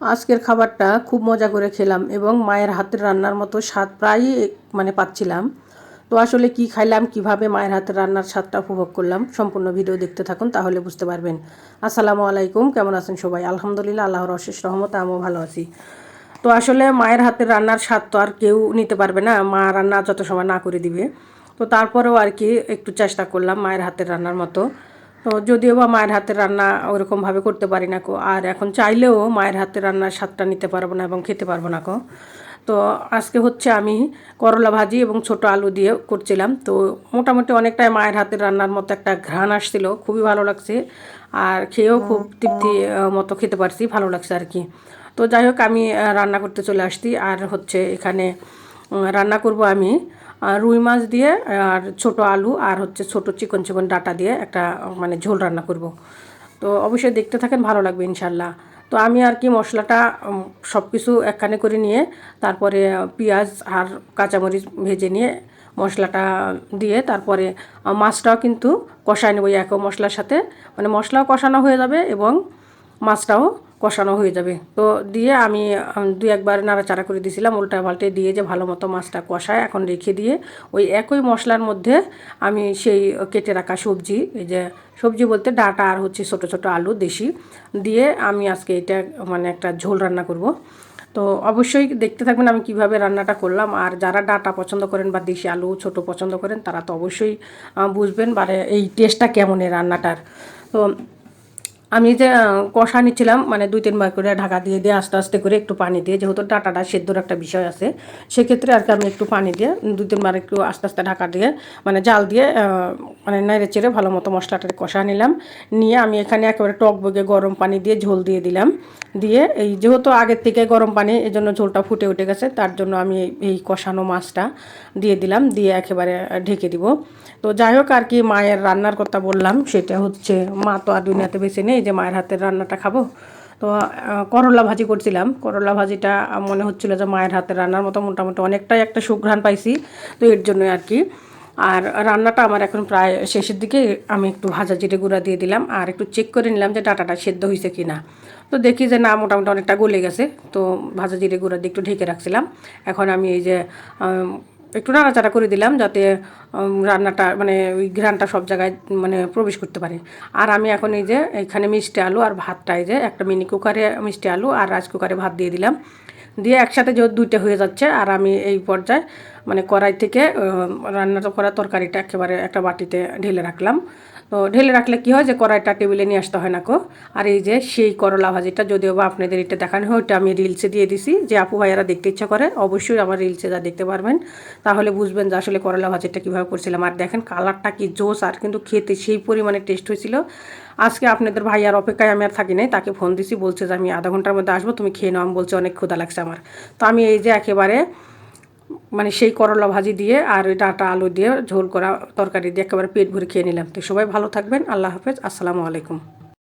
আজকের খাবারটা খুব মজা করে খেলাম এবং মায়ের হাতের রান্নার মতো স্বাদ প্রায়ই মানে পাচ্ছিলাম। তো আসলে কি খাইলাম, কীভাবে মায়ের হাতের রান্নার স্বাদটা উপভোগ করলাম, সম্পূর্ণ ভিডিও দেখতে থাকুন তাহলে বুঝতে পারবেন। আসসালামু আলাইকুম, কেমন আছেন সবাই? আলহামদুলিল্লাহ, আল্লাহর অশেষ রহমত আমিও ভালো আছি। তো আসলে মায়ের হাতের রান্নার স্বাদ তো আর কেউ নিতে পারবে না, মা রান্না যত সময় না করে দিবে। তো তারপরেও আর কি একটু চেষ্টা করলাম মায়ের হাতের রান্নার মতো। তো যদিও বা মায়ের হাতের রান্না ওরকমভাবে করতে পারি না কো, আর এখন চাইলেও মায়ের হাতের রান্নার স্বাদটা নিতে পারব না এবং খেতে পারব না কো। তো আজকে হচ্ছে আমি করলা ভাজি এবং ছোট আলু দিয়ে করছিলাম। তো মোটামুটি অনেকটাই মায়ের হাতের রান্নার মতো একটা ঘ্রাণ আসছিল, খুবই ভালো লাগছে। আর খেয়েও খুব তৃপ্তি মতো খেতে পারছি, ভালো লাগছে আর কি। তো যাই হোক, আমি রান্না করতে চলে আসছি। আর হচ্ছে এখানে রান্না করব আমি রুই মাছ দিয়ে আর ছোট আলু আর হচ্ছে ছোট চিকন চিকন ডাটা দিয়ে একটা মানে ঝোল রান্না করব। তো অবশ্যই দেখতে থাকেন, ভালো লাগবে ইনশাল্লাহ। তো আমি আর কি মশলাটা সব কিছু একখানে করে নিয়ে তারপরে পেঁয়াজ আর কাঁচামরিচ ভেজে নিয়ে মশলাটা দিয়ে তারপরে মাছটাও কিন্তু কষায় নেব এক মশলার সাথে। মানে মশলাও কষানো হয়ে যাবে এবং মাছটাও কষানো হয়ে যাবে। তো দিয়ে আমি দু একবার নাড়াচাড়া করে দিয়েছিলাম, উল্টা পাল্টে দিয়ে যে ভালো মতো মাছটা কষায় এখন রেখে দিয়ে ওই একই মশলার মধ্যে আমি সেই কেটে রাখা সবজি, এই যে সবজি বলতে ডাটা আর হচ্ছে ছোটো ছোটো আলু, দেশি, দিয়ে আমি আজকে এটা মানে একটা ঝোল রান্না করব। তো অবশ্যই দেখতে থাকবেন আমি কীভাবে রান্নাটা করলাম, আর যারা ডাটা পছন্দ করেন বা দেশি আলু, ছোট পছন্দ করেন, তারা তো অবশ্যই বুঝবেন বা এই টেস্টটা কেমন এই রান্নাটার। তো আমি যে কষা নিচ্ছিলাম মানে দুই তিনবার করে ঢাকা দিয়ে দিয়ে আস্তে আস্তে করে একটু পানি দিয়ে, যেহেতু ডাটাটা সেদ্ধর একটা বিষয় আছে, সেক্ষেত্রে আর কি আমি একটু পানি দিয়ে দুই তিনবার একটু আস্তে আস্তে ঢাকা দিয়ে মানে জাল দিয়ে মানে নেড়ে চেড়ে ভালো মতো মশলাটা কষা নিলাম। নিয়ে আমি এখানে একেবারে টক বগে গরম পানি দিয়ে ঝোল দিয়ে দিলাম। দিয়ে এই যেহেতু আগের থেকে গরম পানি এই জন্য ঝোলটা ফুটে উঠে গেছে, তার জন্য আমি এই কষানো মাছটা দিয়ে দিলাম, দিয়ে একেবারে ঢেকে দিব। তো যাই হোক আর কি, মায়ের রান্নার কথা বললাম, সেটা হচ্ছে মা তো আর দুনিয়াতে বেছে নেই যে মায়ের হাতের রান্নাটা খাব। তো করলা ভাজি করছিলাম। করলা ভাজিটা মনে হচ্ছিল যে মায়ের হাতের রান্নার মতো মোটামুটি অনেকটাই একটা সুঘ্রাণ পাইছি, তো এর জন্য আর কি। আর রান্নাটা আমার এখন প্রায় শেষের দিকে আমি একটু ভাজা জিরে গুঁড়া দিয়ে দিলাম আর একটু চেক করে নিলাম যে ডাটাটা সেদ্ধ হয়েছে কি না তো দেখি যে না, মোটামুটি অনেকটা গলে গেছে। তো ভাজা জিরে গুঁড়া দিয়ে একটু ঢেকে রাখছিলাম। এখন আমি এই যে একটু নাড়াচাড়া করে দিলাম যাতে রান্নাটা মানে ওই ঘ্রানটা সব জায়গায় মানে প্রবেশ করতে পারে। আর আমি এখন এই যে, এখানে মিষ্টি আলু আর ভাতটা, এই যে, একটা মিনি কুকারে মিষ্টি আলু আর রাইস কুকারে ভাত দিয়ে দিলাম। দিয়ে একসাথে যে দুইটা হয়ে যাচ্ছে, আর আমি এই পর্যায়ে মানে কড়াই থেকে রান্নাটা করা তরকারিটা একেবারে একটা বাটিতে ঢেলে রাখলাম। তো ঢেলে রাখলে কী হয় যে কড়াইটা টেবিলে নিয়ে আসতে হয় না কো? আর এই যে সেই করলা ভাজিটা যদিও বা আপনাদের এটা দেখানো হয় ওইটা আমি রিলসে দিয়ে দিছি। যে আপু ভাইয়ারা দেখতে ইচ্ছা করে, অবশ্যই আমার রিলসে যা দেখতে পারবেন। তাহলে বুঝবেন যে আসলে করলা ভাজিটা কীভাবে করছিলাম। আর দেখেন কালারটা কি জোস আর কিন্তু খেতে সেই পরিমাণে টেস্ট হয়েছিল। আজকে আপনাদের ভাইয়ার অপেক্ষায় আমি আর থাকি নাই, তাকে ফোন দিছি, বলছে যে আমি আধা ঘণ্টার মধ্যে আসব, তুমি খেয়ে নাও, আমি বলছি অনেক ক্ষুদা লাগছে আমার। তো আমি এই যে একেবারে মানে সেই করলা ভাজি দিয়ে আর ওই ডাটা আলু দিয়ে ঝোল করা তরকারি দিয়ে একেবারে পেট ভরে খেয়ে নিলাম। তো সবাই ভালো থাকবেন। আল্লাহ হাফেজ। আসসালামু আলাইকুম।